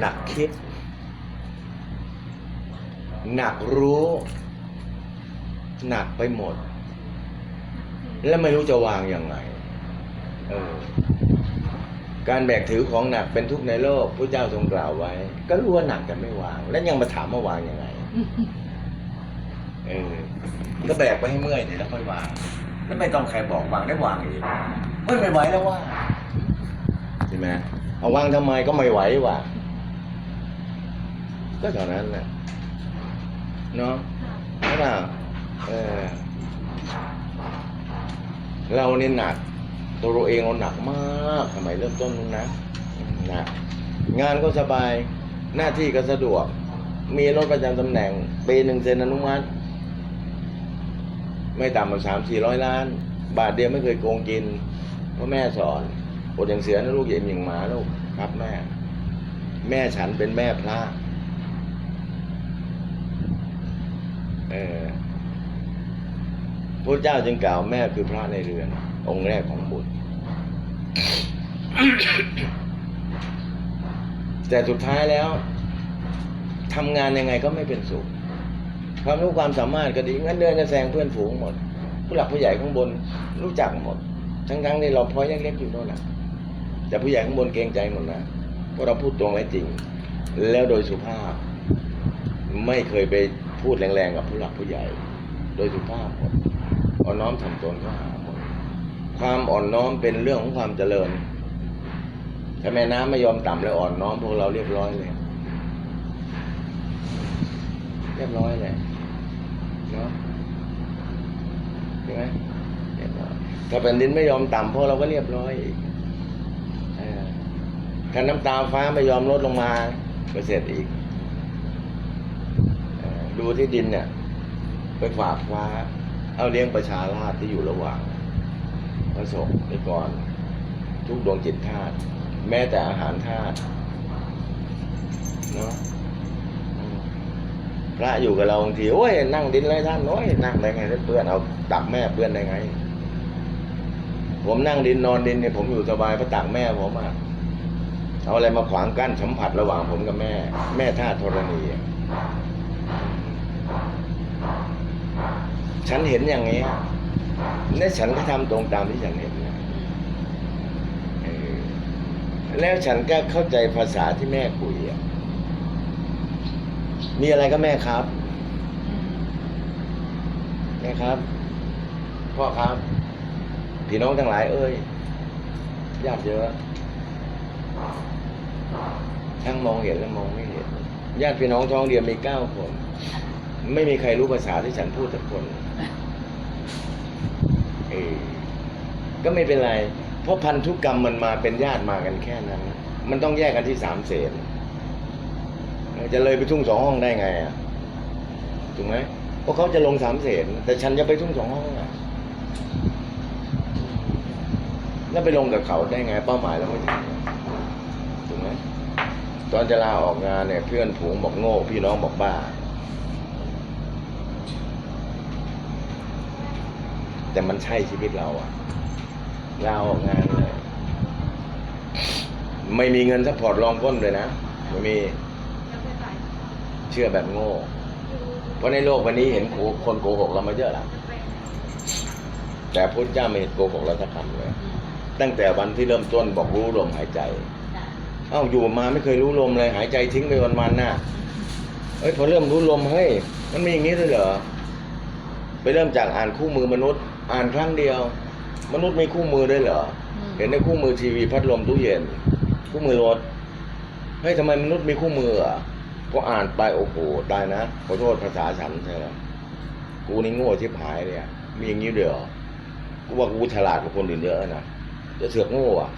หนักคิด หนักรู้ หนักไปหมด แล้วไม่รู้จะวางยังไงเออการแบกถือของหนักเป็นทุกข์ในโลกพระเจ้าทรงกล่าวไว้ ก็รู้ว่าหนักแต่ไม่วาง แล้วยังมาถามว่าวางยังไงเออก็แบกไปให้เมื่อยเดี๋ยวแล้วค่อยวางแล้วไม่ต้องใครบอกวางได้วางเองไม่ไหวแล้วว่าใช่ไหมเอาวางทำไมก็ไม่ไหวว่ะ ก็เท่านั้นแหละเนาะใช่ป่ะเออเราเนี่ยหนัก ตัวเราเองเราหนักมากสมัยเริ่มต้นนู้นนะหนักงานก็สบายหน้าที่ก็สะดวก มีรถประจำตำแหน่งปีหนึ่งเซ็นอนุมัติไม่ต่ำกว่าสามสี่ร้อยล้าน บาทเดียวไม่เคยโกงกินเพราะแม่สอนอดอย่างเสือนะลูกอย่าอิ่มอย่างหมาลูกครับแม่ แม่ฉันเป็นแม่พระ เออพระเจ้าจึงกล่าวแม่คือพระในเรือน องค์แรกของบุตร แต่สุดท้ายแล้วทำงานยังไงก็ไม่เป็นสุขความรู้ความสามารถก็ดีงั้นเดินจะแซงเพื่อนฝูงหมด ผู้หลักผู้ใหญ่ข้างบนรู้จักหมด ทั้งๆที่เราพอยเล็กๆอยู่โน่นนะแต่ผู้ใหญ่ข้างบนเกรงใจหมดนะเพราะเราพูดตรงและจริง แล้วโดยสุภาพ ไม่เคยไป พูดแรงๆกับผู้หลักผู้ใหญ่ โดยสุภาพหมดอ่อนน้อมถ่อมตนก็หาหมดความอ่อนน้อมเป็นเรื่องของความเจริญถ้าแม่น้ำไม่ยอมต่ำแล้วอ่อนน้อมพวกเราเรียบร้อยเลย เรียบร้อยเลยเนาะใช่ไหมเรียบร้อยถ้าแผ่นดินไม่ยอมต่ำพวกเราก็เรียบร้อยอีกถ้าน้ำตาฟ้าไม่ยอมลดลงมาก็เสร็จอีก ดูที่ดินเนี่ย ไปฝากฟ้า เอาเลี้ยงประชาราษที่อยู่ระหว่างพระสงฆ์ไปก่อน ทุกดวงจิตธาตุแม้แต่อาหารธาตุเนาะพระอยู่กับเราบางทีโอ้ยนั่งดินเลยท่านโอ้ยนั่งได้ไงเปื้อนเอาตักแม่เปื้อนได้ไง ผมนั่งดินนอนดินเนี่ยผมอยู่สบายเพราะตักแม่ผมอะเอาอะไรมาขวางกั้นสัมผัสระหว่างผมกับแม่ แม่ท่าตุธรณีอะ ฉันเห็นอย่างนี้และฉันก็ทำตรงตามที่ฉันเห็นแล้วฉันก็เข้าใจภาษาที่แม่คุยมีอะไรก็แม่ครับ แม่ครับ พ่อครับ พี่น้องทั้งหลาย เอ้ยญาติเยอะทั้งมองเห็นและมองไม่เห็นญาติพี่น้องท้องเดียวมีเก้าคน ไม่มีใครรู้ภาษาที่ฉันพูดสักคนเออก็ไม่เป็นไร เพราะพันธุกรรมมันมาเป็นญาติมากันแค่นั้น มันต้องแยกกันที่สามเศษจะเลยไปทุ่งสองห้องได้ไงอะถูกไหมเพราะเขาจะลงสามเศษแต่ฉันจะไปทุ่งสองห้องอะแล้วไปลงกับเขาได้ไง เป้าหมายเราไม่ถึงถูกไหมตอนจะลาออกงานเนี่ยเพื่อนผูงบอกโง่พี่น้องบอกบ้า แต่มันใช่ชีวิตเราอะลาออกงานเลยไม่มีเงินซัพพอร์ตรองก้นเลยนะไม่มีเชื่อแบบโง่ เพราะในโลกวันนี้เห็นคนโกหกเรามาเยอะแล้วแต่พุทธเจ้าไม่เห็นโกหกเราสักคำเลยตั้งแต่วันที่เริ่มต้นบอกรู้ลมหายใจ เอ้าอยู่มาไม่เคยรู้ลมเลย หายใจทิ้งไปวันๆน่ะเฮ้ยพอเริ่มรู้ลมเฮ้ยมันมีอย่างนี้ด้วยเหรอไปเริ่มจากอ่านคู่มือมนุษย์ อ่านครั้งเดียว มนุษย์มีคู่มือด้วยเหรอ เห็นในคู่มือทีวีพัดลมตู้เย็น คู่มือรถเฮ้ยทำไมมนุษย์มีคู่มืออะก็อ่านไปโอ้โหตายนะขอโทษภาษาฉันใช่ไหมกูนี่โง่ชิบหายเลยอะมีอย่างนี้เดียวกูว่ากูฉลาดกว่าคนอื่นเยอะนะจะเสือกโง่อะ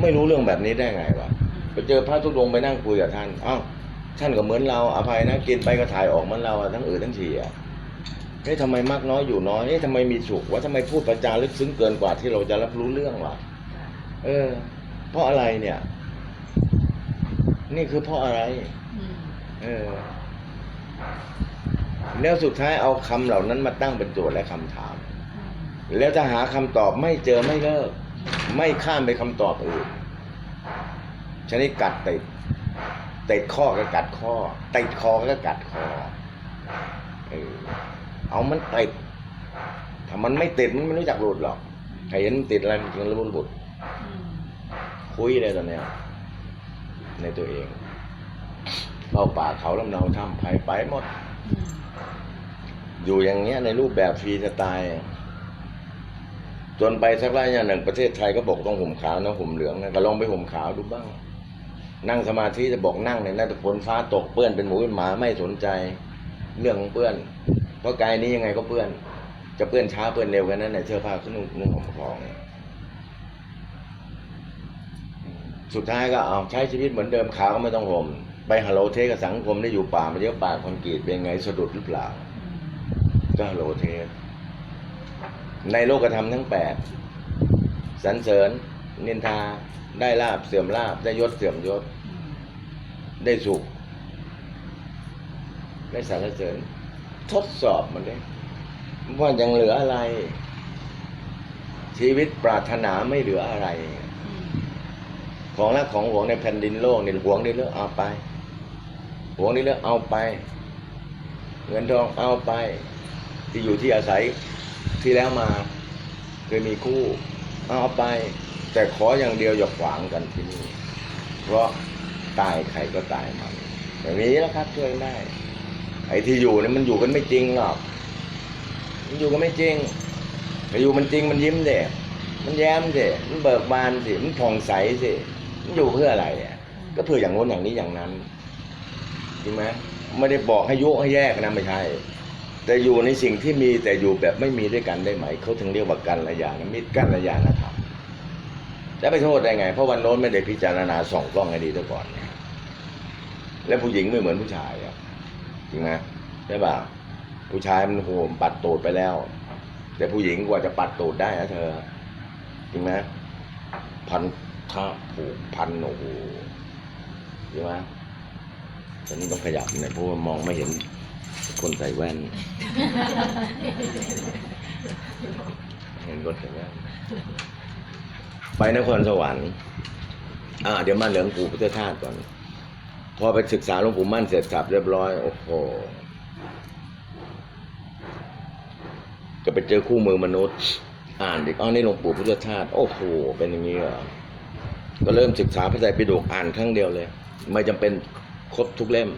ไม่รู้เรื่องแบบนี้ได้ไงวะไปเจอพระทุดงค์ไปนั่งคุยกับท่านอ้าวท่านก็เหมือนเราอภัยนะกินไปก็ถ่ายออกเหมือนเราอะทั้งอืดทั้งฉี่อะ เฮ้ยทำไมมากน้อยอยู่น้อยเฮ้ยทำไมมีสุขวะทำไมพูดประจาลึกซึ้งเกินกว่าที่เราจะรับรู้เรื่องวะเออ เพราะอะไรเนี่ย นี่คือเพราะอะไร เออ แล้วสุดท้ายเอาคำเหล่านั้นมาตั้งเป็นโจทย์และคำถาม แล้วจะหาคำตอบไม่เจอไม่เลิก ไม่ข้ามไปคำตอบอื่นชนิดกัดติดติดข้อก็กัดข้อติดคอก็กัดคอเออ เอามันติดถ้ามันไม่ติดมันไม่รู้จักหลุดหรอกใครเห็นมันติดอะไรมันจะรู้หลุดคุยเลยตอนเนี้ยในตัวเองเข้าป่าเขาลำเนาถ้ำไผ่ไปหมด อยู่อย่างเงี้ยในรูปแบบฟรีสไตล์จนไปสักระยะหนึ่งประเทศไทยก็บอกต้องห่มขาวนะห่มเหลืองนะก็ลองไปห่มขาวดูบ้าง นั่งสมาธิจะบอกนั่งในนั้นแต่ฝนฟ้าตกเปื้อนเป็นหมูเป็นหมาไม่สนใจ เรื่องของเปื้อน เพราะกายนี้ยังไงก็เปื้อน จะเปื้อนช้าเปื้อนเร็วกันนั้นในเสื้อผ้าขึ้นนุ่งห่มของสุดท้ายก็เอาใช้ชีวิตเหมือนเดิมขาวก็ไม่ต้องห่มไปฮัลโหลเทสกับสังคมได้อยู่ป่ามาเยอะป่าคอนกรีตเป็นไงสะดุดหรือเปล่า ก็ฮัลโหลเทในโลกธรรมทั้งแปดสรรเสริญนินทาได้ลาบเสื่อมลาบได้ยศเสื่อมยศ ได้สุข ได้สรรเสริญ ทดสอบมันได้ว่ายังเหลืออะไร ชีวิตปรารถนาไม่เหลืออะไร ของรักของหวงในแผ่นดินโลกนี่หวงนี่เลือกเอาไป หวงนี่เลือกเอาไป เงินทองเอาไป ที่อยู่ที่อาศัยที่แล้วมาเคยมีคู่เอาไป แต่ขออย่างเดียวอย่าขวางกันที่นี่เพราะตายใครก็ตายมันอย่างนี้แล้วครับช่วยได้ ไอ้ที่อยู่เนี่ยมันอยู่กันไม่จริงหรอกมันอยู่กันไม่จริงแต่อยู่มันจริงมันยิ้มเด็มันแย้มสิมันเบิกบานสิมันผ่องใสสิมันอยู่เพื่ออะไรอะก็เพื่ออย่างโน้นอย่างนี้อย่างนั้นจริงไหมไม่ได้บอกให้ยุให้แยกนะไม่ใช่แต่อยู่ในสิ่งที่มีแต่อยู่แบบไม่มีด้วยกันได้ไหมเขาถึงเรียกว่ากันระยานะมิตรกันระยานะธรรมแล้วไปโทษได้ไง เพราะวันโน้นไม่ได้พิจารณาส่องกล้องให้ดีซะก่อน แล้วผู้หญิงไม่เหมือนผู้ชายอะ จริงไหมใช่ป่ะผู้ชายมันโหมปัดตูดไปแล้ว แต่ผู้หญิงกว่าจะปัดตูดได้นะเธอ จริงไหมพันท่าผูกพันโอ้โหใช่ไหมตอนนี้ต้องขยับหน่อยเพราะว่ามองไม่เห็นคนใส่แว่น เห็นคนใส่แว่นไปนครสวรรค์ อ่า เดี๋ยวมาเหลืองปู่พุทธทาสก่อน พอไปศึกษาหลวงปู่มั่นเสร็จสับเรียบร้อย โอ้โห ก็ไปเจอคู่มือมนุษย์ อ่านดิอ๋อนี่หลวงปู่พุทธทาสโอ้โห เป็นอย่างนี้เหรอ ก็เริ่มศึกษาพระไตรปิฎกอ่านครั้งเดียวเลย ไม่จำเป็นครบทุกเล่ม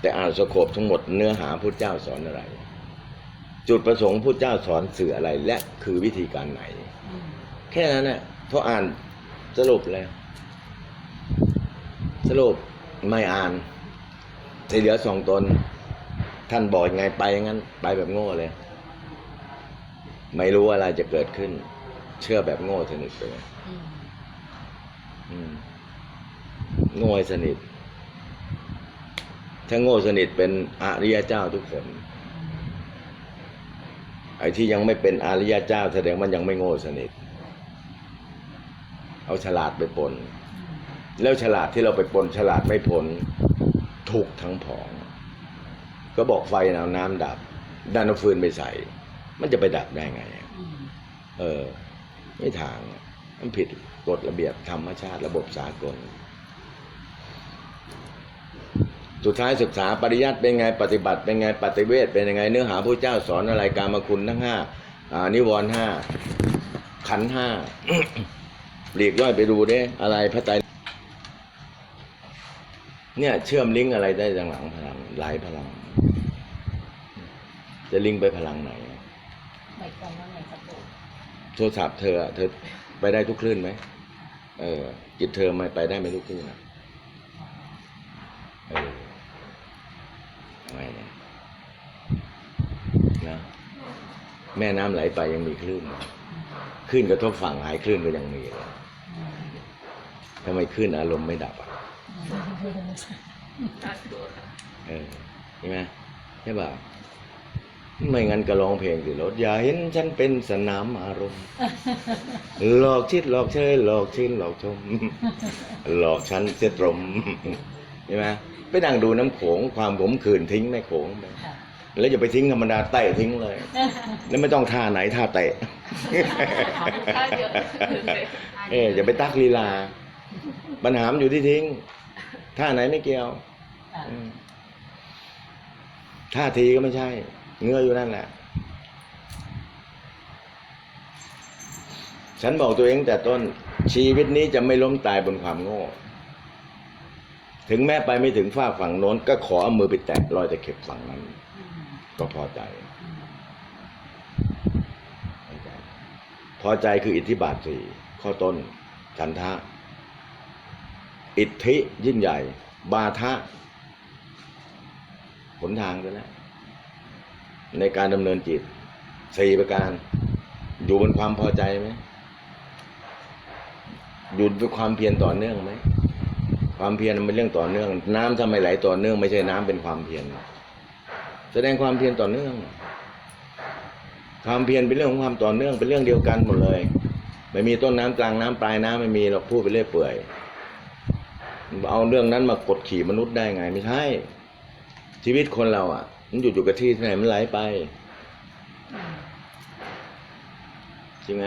แต่อ่านสโคบทั้งหมดเนื้อหาพุทธเจ้าสอนอะไร จุดประสงค์พุทธเจ้าสอนสื่ออะไรและคือวิธีการไหน แค่นั้นแหละพออ่านสรุปเลยสรุป ไม่อ่านที่เหลือสองตน ท่านบอกยังไงไปอย่างนั้น ไปแบบโง่เลย ไม่รู้อะไรจะเกิดขึ้น เชื่อแบบโง่สนิทไปเลยอืมอืมโง่ให้สนิท ถ้าโง่สนิทเป็นอริยเจ้าทุกคนไอ้ที่ยังไม่เป็นอริยเจ้าแสดงมันยังไม่โง่สนิท เอาฉลาดไปปน แล้วฉลาดที่เราไปปนฉลาดไม่ผลถูกทั้งผอง ก็บอกไฟเอาน้ำดับดันเอาฟืนไปใส่ มันจะไปดับได้ไงอืมเออ ไม่ทาง มันผิดกฎระเบียบธรรมชาติระบบสากล สุดท้ายศึกษาปริยัติเป็นไงปฏิบัติ เป็นไงปฏิเวทเป็นยังไง เนื้อหาพระเจ้าสอนอะไรการมาคุณทั้งห้าอ่านิวรณ์ห้าขันธ์ห้าหลีกย่อยไปดูเด้ อะไรพระไตร เนี่ย เชื่อมลิงก์อะไรได้จังหลังพลังหลายพลัง จะลิงก์ไปพลังไหนหมายความว่าไงครับปู่โทรศัพท์เธออะเธอไปได้ทุกคลื่นไหมเออจิตเธอไม่ไปได้ไหมทุกคลื่นอะเออไม่เนี่ยนะแม่น้ำไหลไปยังมีคลื่นคลื่นกระทบฝั่งหายคลื่นก็ยังมีเลยทำไมคลื่นอารมณ์ไม่ดับอะ สาธุค่ะเออใช่ไหมใช่ป่ะไม่งั้นก็ร้องเพลงสิรถอย่าเห็นฉันเป็นสนามอารมณ์ หลอกชิดหลอกเชยหลอกชื่นหลอกชม หลอกฉันเสียตรมใช่ไหมไปนั่งดูน้ำโขงความขมขื่นทิ้งในโขงไปค่ะแล้วอย่าไปทิ้งธรรมดาเตะทิ้งเลย แล้วไม่ต้องท่าไหนท่าเตะท่าเดียวเลยเอออย่าไปตักลีลาปัญหามันอยู่ที่ทิ้ง ท่าไหนไม่เกี่ยวอะอืมท่าทีก็ไม่ใช่ เงื้ออยู่นั่นแหละ ฉันบอกตัวเองแต่ต้นชีวิตนี้จะไม่ล้มตายบนความโง่ ถึงแม้ไปไม่ถึงฝ้ากฝั่งโน้น ก็ขอเอามือไปแตะรอยตะเข็บฝั่งนั้นอืมก็พอใจอืมพอใจ พอใจคืออิทธิบาทสี่ข้อต้นฉันทะ อิทธิยิ่งใหญ่ บาทะหนทางไปแล้วในการดำเนินจิตสี่ประการ อยู่บนความพอใจไหมอยู่ด้วยความเพียรต่อเนื่องไหมความเพียรมันเป็นเรื่องต่อเนื่อง น้ำทำไมไหลต่อเนื่อง ไม่ใช่น้ำเป็นความเพียรแสดงความเพียรต่อเนื่อง ความเพียรเป็นเรื่องของความต่อเนื่องเป็นเรื่องเดียวกันหมดเลย ไม่มีต้นน้ำกลางน้ำปลายน้ำไม่มีหรอกพูดไปเรื่อยเปื่อย เอาเรื่องนั้นมากดขี่มนุษย์ได้ไงไม่ใช่ ชีวิตคนเราอะ มันอยู่อยู่กับที่ที่ไหนมันไหลไปอืมจริงไหม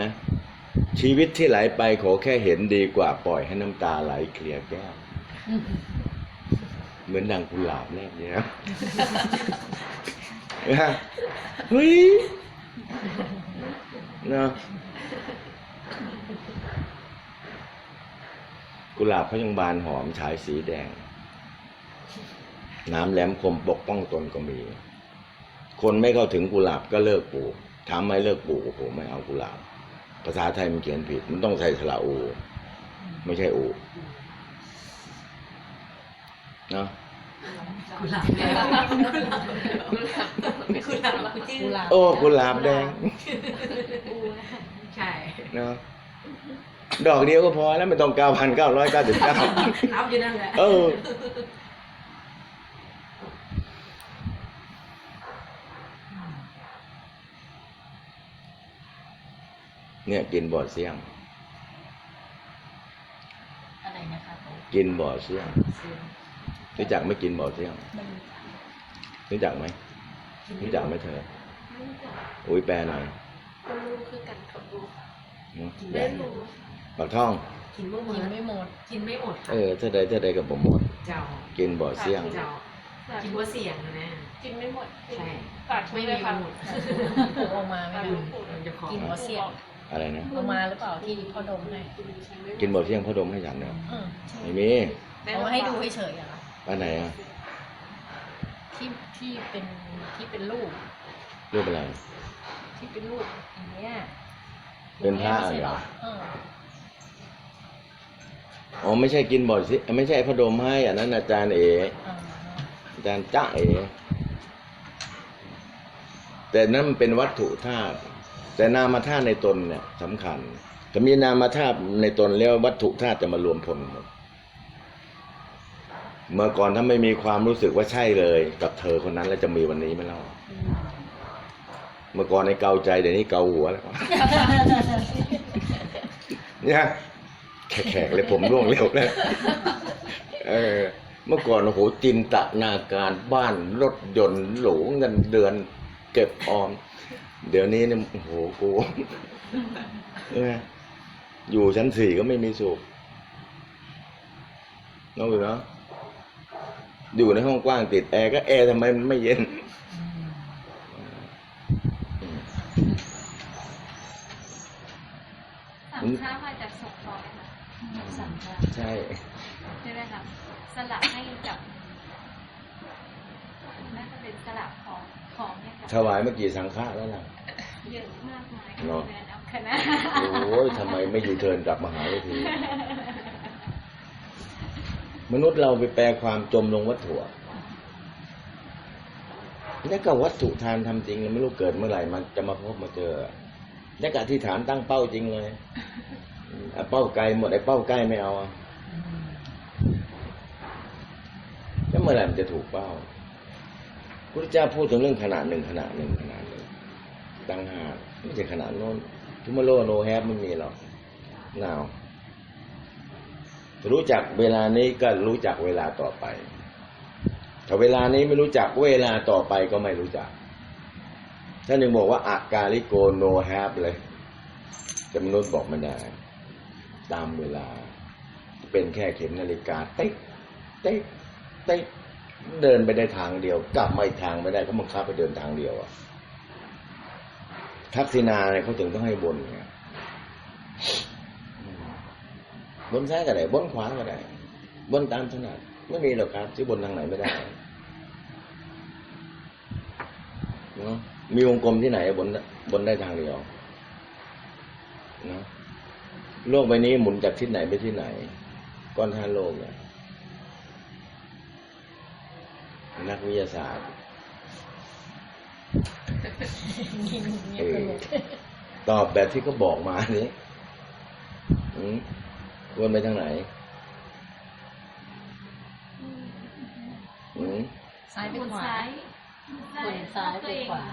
ชีวิตที่ไหลไปขอแค่เห็นดีกว่าปล่อยให้น้ำตาไหลเคลียร์แก้วอืมเหมือนดังกุหลาบแรกเนี่ยนะเฮ้ยเนาะ กุหลาบเขายังบานหอมฉายสีแดง น้ำแหลมคมปกป้องตนก็มี คนไม่เข้าถึงกุหลาบก็เลิกปลูกถามไม่เลิกปลูกโอ้โหไม่เอากุหลาบ ภาษาไทยมันเขียนผิด มันต้องใส่สระอูไม่ใช่อูเนาะกุหลาบแดงกุหลาบชื่อกุหลาบโอ้กุหลาบแดงใช่เนาะ ดอกเดียวก็พอแล้วไม่ต้องเก้าพันเก้าร้อยเก้าสิบเก้านับอยู่นั่นแหละ เออ เนี่ยกินบ่อเสี่ยง อะไรนะคะผมกินบ่อเสี่ยงซื้อรู้จักไหม่กินบ่อเสี่ยงมันรู้จักไหมรู้จักไหมเธอ ไม่รู้จักอุ้ยแปลหน่อย คนรู้คือกันกับรู้เนอะไม่รู้ ปากท่อง กินไม่หมกิดนไม่หมดกินไม่หมดค่ะเออเท่าใดเท่าใดกับผมหมด เจ้ากินบ่อเสี่ยง เจ้ากินว่าเสี่ยงนะนะ กินไม่หมดใช่ ฝากไม่ไม่มีมีวันหมดผูกออกมาไม่ได้มันจะขอกินหัวเสียงอะไรนะเอามาหรือเปล่าที่พ่อดมให้กินบ่อเสี่ยงพ่อดมให้ฉันเนอะอืมใช่ไม่มีเอามาให้ดูเฉยๆเหรอคะไปไหนอะที่ที่เป็นที่เป็นรูปรูปอะไร ที่เป็นรูปอย่างเนี้ยเป็นพระไม่ใช่เหรอ เออ อ๋อไม่ใช่กินบ่อสิไม่ใช่พ่อดมให้อันนั้นอาจารย์เออาอาจารย์จ้าเอแต่นั้นมันเป็นวัตถุธาตุแต่นามธาตุในตนเนี่ยสำคัญถ้ามีนามธาตุในตนแล้ววัตถุธาตุจะมารวมพลหมดเมื่อก่อนถ้าไม่มีความรู้สึกว่าใช่เลย กับเธอคนนั้นแล้วจะมีวันนี้ไหมเล่าเมื่อก่อนในเกาใจเดี๋ยวนี้เกาหัวแล้วเนี่ย แขกเลยผมร่วงเร็วเลยเออเมื่อก่อนโอ้โหจินตนาการบ้านรถยนต์หรูเงินเดือนเก็บออม เดี๋ยวนี้เนี่ยโอ้โหกูอยู่ชั้นสี่ก็ไม่มีสุขนององนาะอยู่ในห้องกว้างติดแอร์ก็แอร์ทำไมมันไม่เย็น สั่งข้าวมาจากส่งต่อค่ะ สั่งค่ะใช่ใช่ไหมคะสลับให้กับน่าจะเป็นสลับของของให้กับถวายเมื่อกี่สังฆะแล้วล่ะเยอะมากมายเนอะแฟนเอาคณะโอ้ยทำไมไม่ยูเทิร์นกลับมาหาวิธีมนุษย์เราไปแปลความจมลงวัตถุอะแล้วก็วัตถุทานทำจริงไม่รู้เกิดเมื่อไหร่มันจะมาพบมาเจอแล้วก็อธิษฐานตั้งเป้าจริงเลย เอเป้าไกลหมดไอ้เป้าใกล้ไม่เอาแล้วเมื่อไหร่มันจะถูกเป้าพระเจ้าพูดถึงเรื่องขนาดหนึ่งขนาดหนึ่งขนาดหนึ่งตั้งหากไม่ใช่ขนาดโน้นทุมาโลโนแฮปไม่มีหรอกนาวรู้จักเวลานี้ก็รู้จักเวลาต่อไปถ้าเวลานี้ไม่รู้จักเวลาต่อไปก็ไม่รู้จักท่านยังบอกว่าอากาลิโกโนแฮปเลยแต่มนุษย์บอกไม่ได้ ตามเวลา เป็นแค่เข็มนาฬิกาติ๊กเต๊ะเต๊ะเดินไปได้ทางเดียว กลับมาอีกทางไม่ได้เขาบังคับไปเดินทางเดียวอะทักษิณาเนี่ยเขาถึงต้องให้บนไงอืมบนซ้ายก็ได้บนขวาก็ได้บนตามถนัดไม่มีหรอกครับ ที่บนทางไหนไม่ได้เนาะมีวงกลมที่ไหนบนบนได้ทางเดียวเนาะ โลกใบนี้หมุนจากทิศไหนไปที่ไหน ก้อนท่านโลกเนี่ยนักวิทยาศาสตร์เงียบเอไปอหมดตอบแบบที่เขาบอกมานี้อืมควรไปทางไหนอืมซ้ายไปบนขวาซ้ายบนซ้ายไปขวา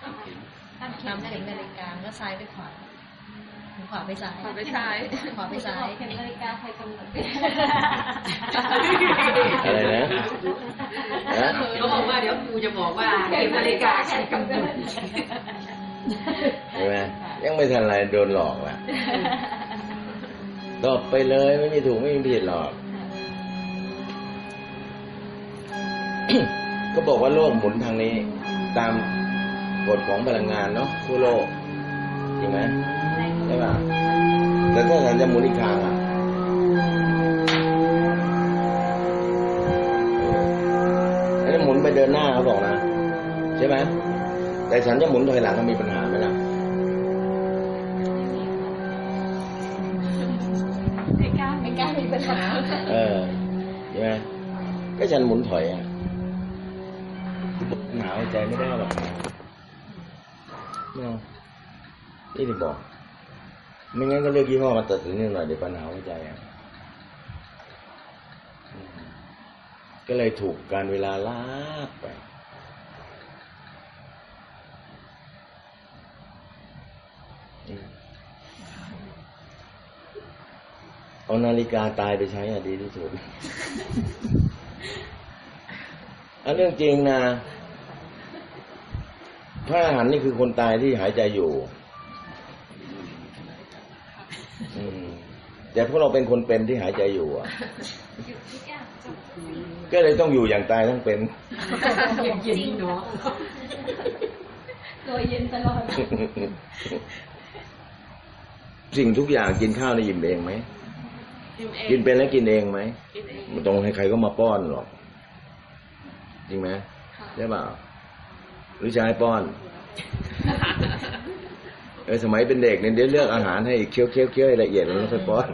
ตามเข็ตามมเข็มนาฬิกาก็ซ้ายไปขวา ขวาไปซ้ายขวาไปซ้ายขวาไปซ้ายเข็มนาฬิกาใครกำหนดอะไรนะฮะเขาบอกว่าเดี๋ยวครูจะบอกว่าเข็มนาฬิกาใช้กำหนดใช่ไหมยังไม่ทันไรโดนหลอกล่ะตอบไปเลยไม่มีถูกไม่มีผิดหรอก ก็บอกว่าโลกหมุนทางนี้ ตามกฎของพลังงานเนาะทั่วโลกจริงไหมใช่ป่ะ แต่ถ้าฉันจะหมุนอีกทางอะเออแล้วหมุนไปเดินหน้าเขาบอกนะใช่ไหมแต่ฉันจะหมุนถอยหลังมันมีปัญหาไหมล่ะไม่กล้าไม่กล้ามีปัญหาเออใช่ไหมก็ฉันหมุนถอยอะหนาวใจไม่ได้หรอกไม่เอานี่ถึงบอก ไม่งั้นก็เลือกยี่ห้อมาตัดสินนิดหน่อยเดี๋ยวปัญหาหัวใจอะก็เลยถูกการเวลาลากไป เอานาฬิกาตายไปใช้อะดีที่สุดอันเรื่องจริงนะพระอรหันต์นี่คือคนตายที่หายใจอยู่ แต่พวกเราเป็นคนเป็นที่หายใจอยู่อะหยุดทุกอย่างจบก็เลยต้องอยู่อย่างตายทั้งเป็นเย็นๆเนาะตัวเย็นตลอดสิ่งทุกอย่างกินข้าวในอิ่มเองไหมกินเองกินเป็นแล้วกินเองไหมกินเองไม่ต้องให้ใครก็มาป้อนหรอก จริงไหมใช่เปล่าหรือจะให้ป้อน เออสมัยเป็นเด็กเนี่ยเดี๋ยวเลือกอาหารให้เคี้ยวเคี้ยวเคี้ยวให้ละเอียดแล้วค่อยป้อน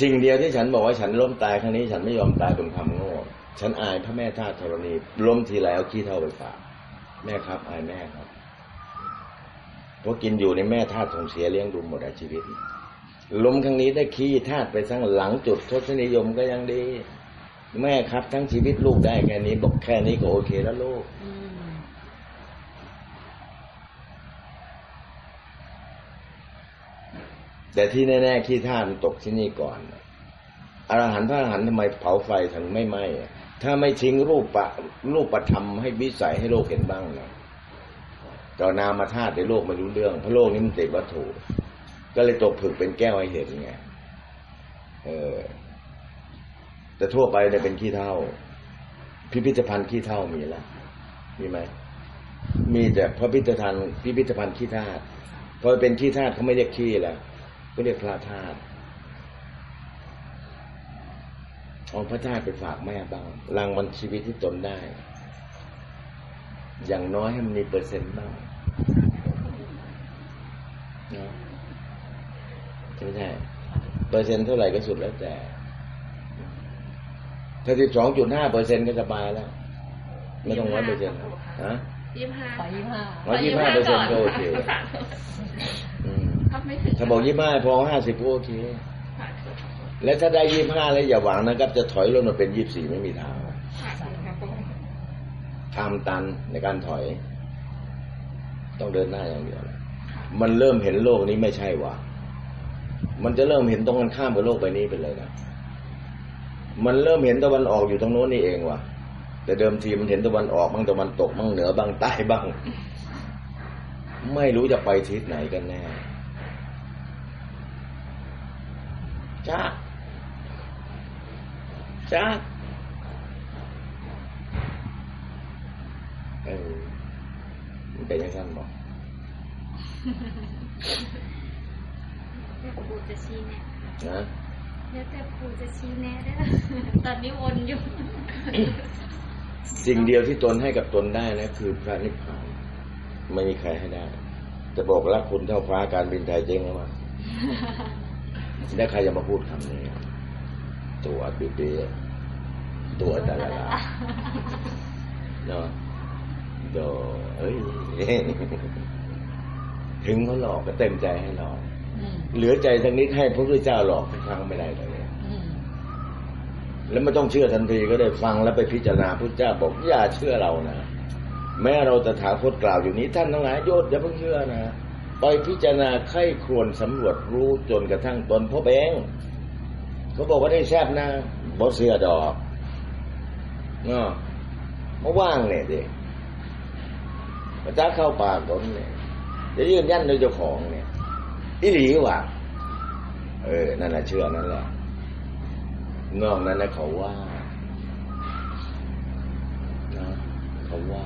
สิ่งเดียวที่ฉันบอกว่าฉันล้มตายครั้งนี้ฉันไม่ยอมตายบนความโง่ฉันอายพระแม่ธาตุธรณีล้มทีไรเอาขี้เท่าไปฝากแม่ครับ อายแม่ครับเพราะกินอยู่ในแม่ธาตุทงเสียเลี้ยงดูหมดอาชีวิตล้มครั้งนี้ได้ขี้ธาตุไปทั้งหลังจุดทศนิยมก็ยังดี แม่ครับ ทั้งชีวิตลูกได้แค่นี้ บอกแค่นี้ก็โอเคแล้วลูกแต่ที่แน่ๆขี้ท่านตกที่นี่ก่อนอรหันต์พระอรหันต์ทำไมเผาไฟถึงไม่ไหม้ถ้าไม่ทิ้งรูปปะรูปประธรรมให้วิสัยให้โลกเห็นบ้างนะต่อนามาธาตุในโลกไม่รู้เรื่องเพราะโลกนี้มันติดวัตถุ ก็เลยตกผึกเป็นแก้วให้เห็นไงเออ แต่ทั่วไปเนี่ยเป็นขี้เท่า พิพิธภัณฑ์ขี้เท่ามีแล้วมีไหมมีแต่พระพิพิธภัณฑ์พิพิธภัณฑ์ขี้ธาตุพอเป็นขี้ธาตุเขาไม่เรียกขี้แล้วก็เรียกพระธาตุเอาพระธาตุไปฝากแม่บ้างรางวัลชีวิตที่ตนได้ อย่างน้อยให้มันมีเปอร์เซ็นต์บ้างนะใช่ไหมเปอร์เซ็นต์เท่าไหร่ก็สุดแล้วแต่ ถ้าสิบสองจุดห้าเปอร์เซ็นต์ก็สบายแล้ว ไม่ต้องร้อยเปอร์เซ็นต์ฮะยี่สิบห้าขอยี่ห้าร้อยยี่ห้าเปอร์เซ็นต์ก็โอเคอืมถ้าไม่ถึงถ้าบอกยี่ห้าพอห้าสิบก็โอเคและถ้าได้ยี่ห้าแล้วอย่าหวังนะครับ จะถอยลงมาเป็นยี่สี่ไม่มีทางทำตันในการถอย ต้องเดินหน้าอย่างเดียวนะมันเริ่มเห็นโลกนี้ไม่ใช่วะมันจะเริ่มเห็นตรงกันข้ามกับโลกใบนี้ไปเลยนะ มันเริ่มเห็นตะวันออกอยู่ตรงโน้นนี่เองว่ะ แต่เดิมทีมันเห็นตะวันออกบ้างตะวันตกบ้างเหนือบ้างใต้บ้าง ไม่รู้จะไปทิศไหนกันแน่จ้าจ้าเออมันเป็นยังไงบอกเดี๋ยวปู่จะชี้แนะนะ เดี๋ยวแต่ปู่จะชี้แนะเด้อตอนนี้วนอยู่ สิ่งเดียวที่ตนให้กับตนได้นะ คือพระนิพพานไม่มีใครให้ได้ จะบอกรักคุณเท่าฟ้าการบินไทยเจ๊งแล้วมั้งแล้วใครจะมาพูดคำนี้ตัวปีเปียตัวตะละละเนาะโดเอ้ยถึงเขาหลอกก็เต็มใจให้หลอกอืม เหลือใจสักนิดให้พระพุทธเจ้าหลอกสักครั้งไม่ได้เลยอืมแล้วไม่ต้องเชื่อทันทีก็ได้ฟังแล้วไปพิจารณาพุทธเจ้าบอกอย่าเชื่อเรานะแม้เราจะถาคตกล่าวอยู่นี้ท่านทั้งหลายโยชน์อย่าเพิ่งเชื่อนะไปพิจารณาไข้ครวนสำรวจรู้จนกระทั่งตนพบเองเขาบอกว่าได้แซบนะบอเสือดอกเนาะมาว่างเนี่ยเด็กพระเจ้าเข้าปากตนเนี่ยจะยืนยันโดยเจ้าของเนี่ย อีหลีว่ะ เออ นั่นแหละเชื่อนั่นแหละนอกนั้นนะเขาว่านะเขาว่า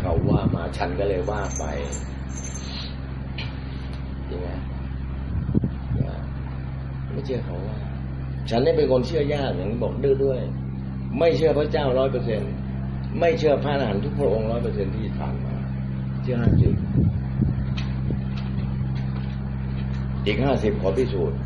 เขาว่ามาฉันก็เลยว่าไปจริงไหมไม่เชื่อเขาว่า ฉันนี่เป็นคนเชื่อยากอย่างที่บอกดื้อด้วย ไม่เชื่อพระเจ้าร้อยเปอร์เซ็นไม่เชื่อพระอรหันต์ทุกพระองค์ร้อยเปอร์เซ็นที่ผ่านมา เชื่อห้าสิบ อีกห้าสิบขอพิสูจน์